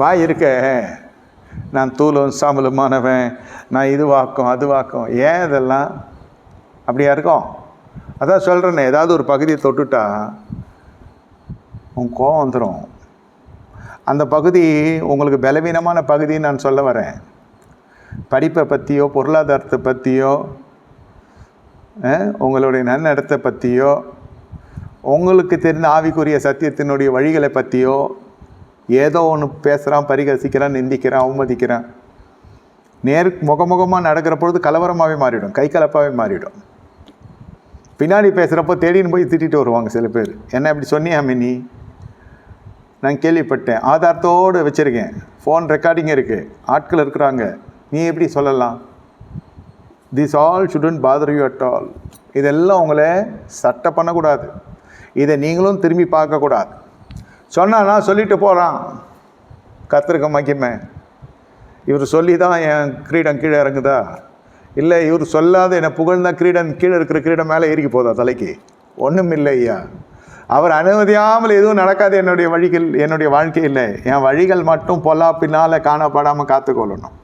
வாய் இருக்க. நான் தூளும் சாம்பலுமானவன் நான் இதுவாக்கும் அதுவாக்கும் ஏன் இதெல்லாம்? அப்படியா இருக்கும்? அதான் சொல்கிறேனே ஏதாவது ஒரு பகுதியை தொட்டுட்டா உன் கோவம் வந்துடும் அந்த பகுதி உங்களுக்கு பலவீனமான பகுதின்னு நான் சொல்ல வரேன். படிப்பை பற்றியோ பொருளாதாரத்தை பற்றியோ உங்களுடைய நன்னடத்தை பற்றியோ உங்களுக்கு தெரிந்த ஆவிக்குரிய சத்தியத்தினுடைய வழிகளை பற்றியோ ஏதோ ஒன்று பேசுகிறான் பரிகசிக்கிறான் நிந்திக்கிறான் அவமதிக்கிறான். நேர் முகமுகமாக நடக்கிற பொழுது கலவரமாகவே மாறிடும் கை கலப்பாகவே மாறிடும். பின்னாடி பேசுகிறப்போ தேடின்னு போய் திட்டிட்டு வருவாங்க சில பேர். என்ன இப்படி சொன்னியாமே நீ நான் கேள்விப்பட்டேன். ஆதாரத்தோடு வச்சுருக்கேன். ஃபோன் ரெக்கார்டிங் இருக்குது ஆட்கள் இருக்கிறாங்க. நீ எப்படி சொல்லலாம்? This all shouldn't bother you at all இதெல்லாம் உங்களை சட்டை பண்ணக்கூடாது. இதை நீங்களும் திரும்பி பார்க்கக்கூடாது. சொன்னானா சொல்லிட்டு போகிறான் கத்திருக்க மகிமை. இவர் சொல்லி தான் என் கிரீடம் கீழே இறங்குதா? இல்லை இவர் சொல்லாத என்னை புகழ்ந்தா கிரீடம் கீழே இருக்கிற கிரீடம் மேலே ஏறிக்கி போதா தலைக்கு? ஒன்றும் இல்லை ஐயா. அவர் அனுமதியாமல் எதுவும் நடக்காது என்னுடைய வழிகள் என்னுடைய வாழ்க்கையில். என் வழிகள் மட்டும் பொல்லாப்பினால் காணப்படாமல் காத்துக்கொள்ளணும்.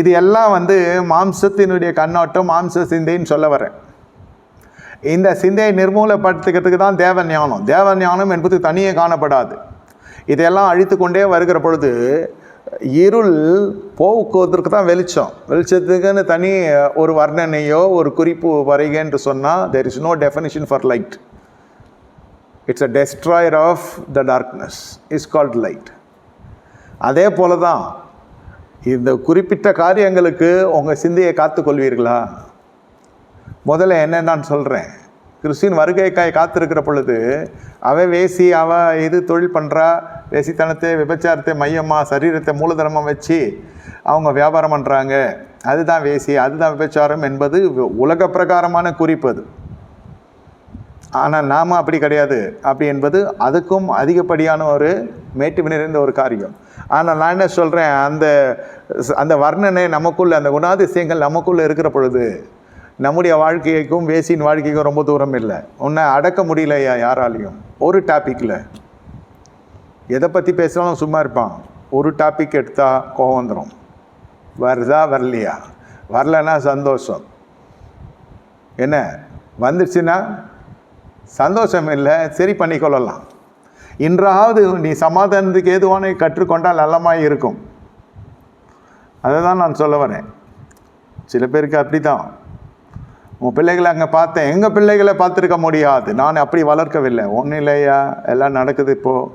இது எல்லாம் வந்து மாம்சத்தினுடைய கண்ணோட்டம் மாம்ச சிந்தைன்னு சொல்ல வரேன். இந்த சிந்தையை நிர்மூலப்படுத்திக்கிறதுக்கு தான் தேவ ஞானம் தேவ ஞானம் என்பது தனியே காணப்படாது. இதையெல்லாம் அழித்து கொண்டே வருகிற பொழுது இருள் போக்குவதற்கு தான் வெளிச்சம். வெளிச்சத்துக்குன்னு தனி ஒரு வர்ணனையோ ஒரு குறிப்பு வரைக என்று சொன்னால் there is no definition for light it's a destroyer of the darkness is called light அதே போல தான் இந்த குறிப்பிட்ட காரியங்களுக்கு உங்கள் சிந்தையை காத்துக்கொள்வீர்களா முதல்ல என்ன நான் சொல்கிறேன் கிறிஸ்டின் வருகைக்காய் காத்திருக்கிற பொழுது அவ வேசி அவ இது தொழில் பண்ணுறா வேசித்தனத்தை விபச்சாரத்தை மையமாக சரீரத்தை மூலதனமாக வச்சு அவங்க வியாபாரம் பண்ணுறாங்க அதுதான் வேசி அதுதான் விபச்சாரம் என்பது உலக பிரகாரமான குறிப்பு அது. ஆனால் நாம் அப்படி கிடையாது. அப்படி என்பது அதுக்கும் அதிகப்படியான ஒரு மேட்டு நிறைந்த ஒரு காரியம். ஆனால் நான் என்ன சொல்கிறேன் அந்த அந்த வர்ணனை நமக்குள்ளே அந்த குணாதிசயங்கள் நமக்குள்ளே இருக்கிற பொழுது நம்முடைய வாழ்க்கைக்கும் வேசியின் வாழ்க்கைக்கும் ரொம்ப தூரம் இல்லை. உன்னை அடக்க முடியலையா யாராலையும். ஒரு டாப்பிக்கில் எதை பற்றி பேசினாலும் சும்மா இருப்பான். ஒரு டாபிக் எடுத்தால் கோவம் வந்துடும் வருதா வரலையா? வரலன்னா சந்தோஷம். என்ன? வந்துடுச்சுன்னா சந்தோஷம் இல்லை சரி பண்ணிக்கொள்ளலாம். இன்றாவது நீ சமாதானத்துக்கு ஏதுவான கற்றுக்கொண்டால் நல்லமாக இருக்கும். அதை தான் நான் சொல்ல வரேன். சில பேருக்கு அப்படி தான் உன் பிள்ளைகளை அங்கே பார்த்தேன். எங்கள் பிள்ளைகளை பார்த்துருக்க முடியாது. நான் அப்படி வளர்க்கவில்லை. ஒன்றும் இல்லையா? எல்லாம் நடக்குது இப்போது